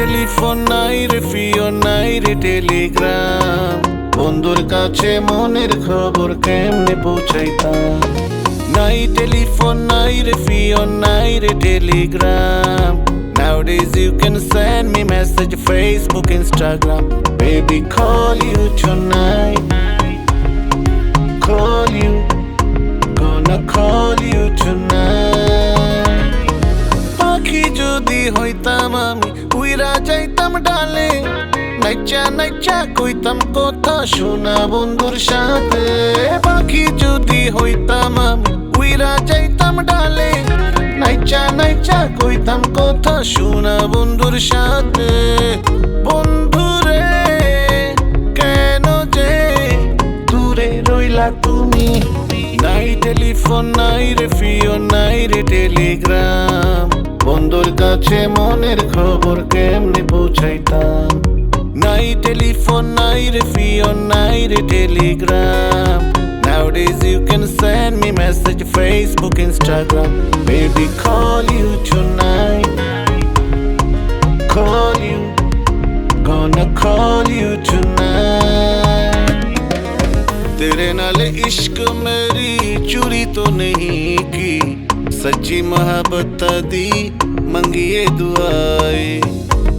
Telephone নাই রে ফিও নাই রে টেলিগ্রাম বন্ধুর কাছে মনের খবর কেমনে পৌঁছাইতাম নাই টেলিফোন নাই রে ফিও নাই রে Telegram Nowadays you can send me message Facebook, Instagram Baby call you tonight হইতাম আমি, উইরা যাইতাম ডালে। নাইচা নাইচা কইতাম কথা শোনা বন্ধুর সাথে। পাখি যদি হইতাম আমি, উইরা যাইতাম ডালে। নাইচা নাইচা কইতাম কথা শোনা বন্ধুর সাথে। বন্ধুরে কেন যে দূরে রইলা তুমি? নাই টেলিফোন, নাই রে ফিও, নাই রে টেলিগ্রাম। বন্ধুর কাছে মনের খবর কেমনে পৌঁছাইতাম নাই টেলিফোন নাই রে ফিও নাই রে Telegram Nowadays you can send me message Facebook, Instagram Baby call you tonight Call you Gonna call you tonight तेरे नाल इश्क मेरी चुरी तो नहीं की सच्ची मोहब्बत दी मंगिए दुआए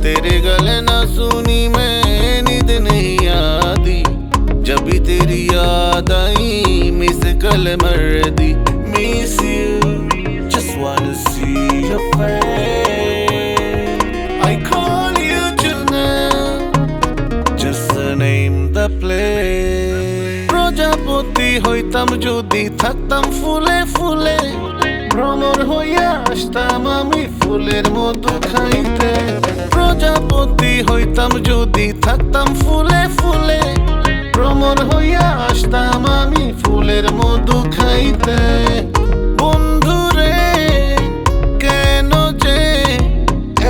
तेरे गले ना सुनी मैं नींद नहीं आती जब भी तेरी याद आई मिस कल मर दी miss you just wanna see your face I call you tonight just name the place প্রজাপতি হইতাম যদি থাকতাম ফুলে ফুলে ভ্রমর হইয়া আসতাম আমি ফুলের মধু খাইতে। প্রজাপতি হইতাম যদি থাকতাম ফুলে ফুলে। ভ্রমর হইয়া আসতাম আমি ফুলের মধু খাইতে। বন্ধুরে কেন যে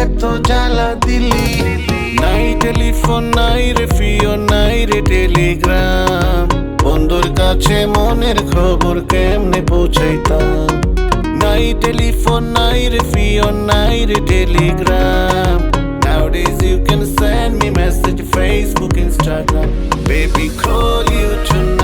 এত জ্বালা দিলি? নাই টেলিফোন, নাই রে ফিও, নাই রে টেলিগ্রাম। বন্ধুর কাছে মনের খবর কেমনে পৌঁছাইতাম? নাই টেলিফোন নাই রে ফিও নাই রে Telegram Nowadays you can send me message Facebook, Instagram Baby call you tonight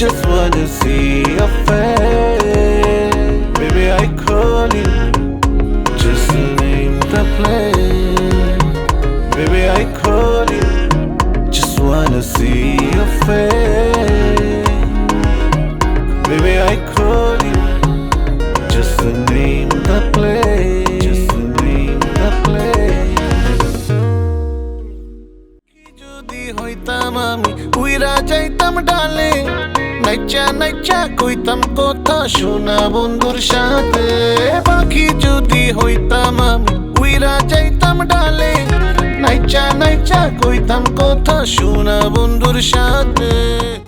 Just wanna see your face. Baby I call you Just to name the place. Baby I call you Just wanna see your face নাইচা নাইচা, কইতাম কথা শোনা বন্ধুর সাথে। পাখি যদি হইতাম আমি, উইরা যাইতাম ডালে। নাইচা নাইচা, কইতাম কথা শোনা বন্ধুর সাথে।